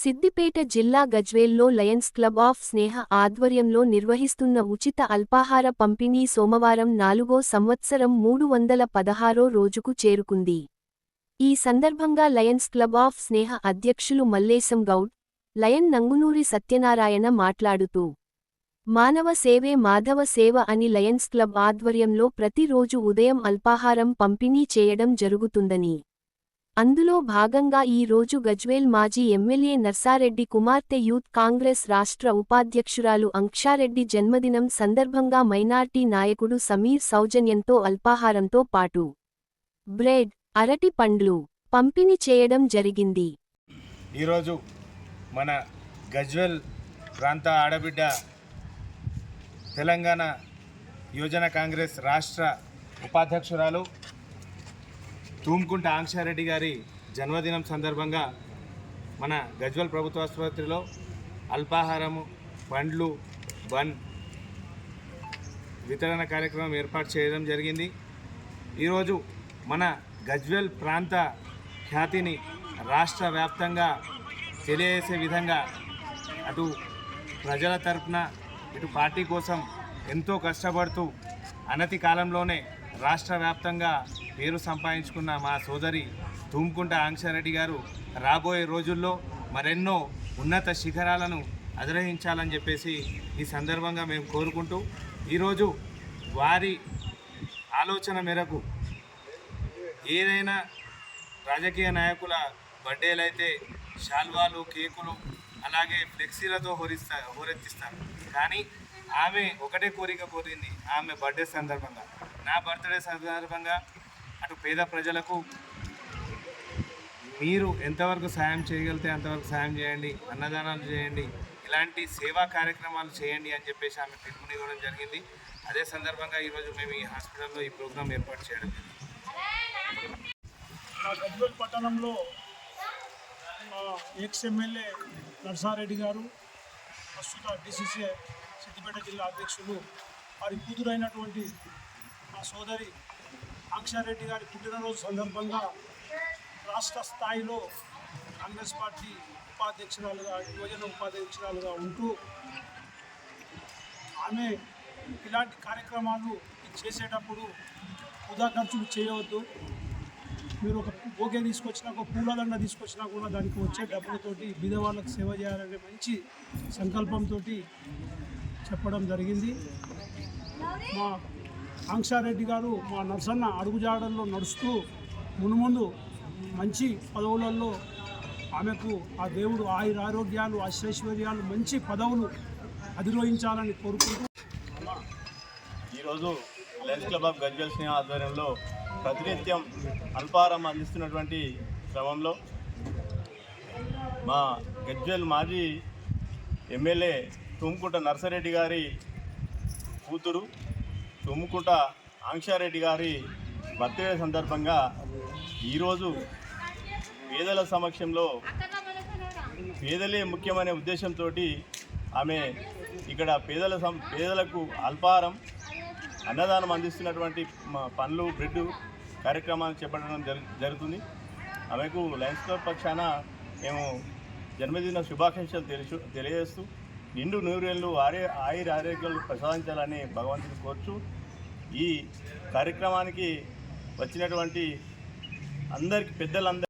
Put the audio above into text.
సిద్దిపేట జిల్లా గజ్వేల్లో lions club of Sneha ఆధ్వర్యంలో నిర్వహిస్తున్న ఉచిత అల్పాహార పంపిణీ సోమవారం నాలుగో సంవత్సరం మూడు వందల పదహారో రోజుకు చేరుకుంది. ఈ సందర్భంగా లయన్స్ క్లబ్ ఆఫ్ స్నేహ అధ్యక్షులు మల్లేశం గౌడ్ లయన్ నంగునూరి సత్యనారాయణ మాట్లాడుతూ మానవ సేవే మాధవ సేవ అని లయన్స్ క్లబ్ ఆధ్వర్యంలో ప్రతిరోజు ఉదయం అల్పాహారం పంపిణీ చేయడం జరుగుతుందని అందులో భాగంగా ఈ రోజు గజ్వేల్ మాజీ ఎమ్మెల్యే నర్సారెడ్డి కుమార్తె యూత్ కాంగ్రెస్ రాష్ట్ర ఉపాధ్యక్షురాలు అంక్షారెడ్డి జన్మదినం సందర్భంగా మైనార్టీ నాయకుడు సమీర్ సౌజన్యంతో అల్పాహారంతో పాటు బ్రెడ్ అరటి పండ్లు పంపిణీ చేయడం జరిగింది. ఈరోజు మన గజ్వేల్ ప్రాంత ఆడబిడ్డ తెలంగాణ యువజన కాంగ్రెస్ రాష్ట్ర ఉపాధ్యక్షురాలు తూమ్కుంట ఆంక్షారెడ్డి గారి జన్మదినం సందర్భంగా మన గజ్వల్ ప్రభుత్వ ఆసుపత్రిలో అల్పాహారము పండ్లు బన్ వితరణ కార్యక్రమం ఏర్పాటు చేయడం జరిగింది. ఈరోజు మన గజ్వెల్ ప్రాంత ఖ్యాతిని రాష్ట్ర వ్యాప్తంగా తెలియజేసే విధంగా అటు ప్రజల తరపున ఇటు పార్టీ కోసం ఎంతో కష్టపడుతూ అనతి కాలంలోనే రాష్ట్ర వ్యాప్తంగా పేరు సంపాదించుకున్న మా సోదరి తుమ్కుంట ఆంక్షారెడ్డి గారు రాబోయే రోజుల్లో మరెన్నో ఉన్నత శిఖరాలను అధిరోహించాలని చెప్పేసి ఈ సందర్భంగా మేము కోరుకుంటూ ఈరోజు వారి ఆలోచన మేరకు ఏదైనా రాజకీయ నాయకుల బర్త్డేలు అయితే శాల్వాలు కేకులు అలాగే ఫ్లెక్సీలతో హోరిస్తా హోరెత్తిస్తారు. కానీ ఆమె ఒకటే కోరిక కోరింది ఆమె బర్త్డే సందర్భంగా. నా బర్త్డే సందర్భంగా అటు పేద ప్రజలకు మీరు ఎంతవరకు సాయం చేయగలిగితే అంతవరకు సాయం చేయండి అన్నదానాలు చేయండి ఇలాంటి సేవా కార్యక్రమాలు చేయండి అని చెప్పేసి ఆమె పిలుపునివ్వడం జరిగింది. అదే సందర్భంగా ఈరోజు మేము ఈ హాస్పిటల్లో ఈ ప్రోగ్రాం ఏర్పాటు చేయడం మా గజ్వేల్ పట్టణంలో మా ఎక్స్ ఎమ్మెల్యే నర్సారెడ్డి గారు ప్రస్తుత డిసిసి సిద్దిపేట జిల్లా అధ్యక్షులు వారి కూతురైనటువంటి మా సోదరి అక్షారెడ్డి గారి పుట్టినరోజు సందర్భంగా రాష్ట్ర స్థాయిలో కాంగ్రెస్ పార్టీ ఉపాధ్యక్షురాలుగా యువజన ఉపాధ్యక్షురాలుగా ఉంటూ ఆమె ఇలాంటి కార్యక్రమాలు చేసేటప్పుడు వృధా ఖర్చులు చేయవద్దు. మీరు ఒక ఓకే తీసుకొచ్చినా ఒక పూలదండ తీసుకొచ్చినా కూడా దానికి వచ్చే డబ్బులతోటి బీదవాళ్ళకు సేవ చేయాలనే మంచి సంకల్పంతో చెప్పడం జరిగింది. మా కాంక్షారెడ్డి గారు మా నర్సన్న అడుగుజాడల్లో నడుస్తూ మునుముందు మంచి పదవులలో ఆమెకు ఆ దేవుడు ఆయుర ఆరోగ్యాలు అశ్రైశ్వర్యాలు మంచి పదవులు అధిరోహించాలని కోరుకుంటూ ఈరోజు lions club of Gajwel Sneha ఆధ్వర్యంలో ప్రతినిత్యం అల్పారం అందిస్తున్నటువంటి క్రమంలో మా గజ్వెల్ మాజీ ఎమ్మెల్యే తుమ్కుంట నర్సరెడ్డి గారి కూతురు తుమ్కుంట ఆంక్షారెడ్డి గారి బర్త్డే సందర్భంగా ఈరోజు పేదల సమక్షంలో పేదలే ముఖ్యమనే ఉద్దేశంతో ఆమె ఇక్కడ పేదల సం పేదలకు అల్పాహారం అన్నదానం అందిస్తున్నటువంటి పండ్లు బ్రెడ్ కార్యక్రమాన్ని చేపట్టడం జరు జరుగుతుంది. ఆమెకు లయన్స్ క్లబ్ పక్షాన మేము జన్మదిన శుభాకాంక్షలు తెలుసు తెలియజేస్తూ నిండు నూరేళ్ళు ఆరే ఆయుర ఆరోగ్యాలు ప్రసాదించాలని భగవంతుని కోరుచు ఈ కార్యక్రమానికి వచ్చినటువంటి అందరికి పెద్దలందరూ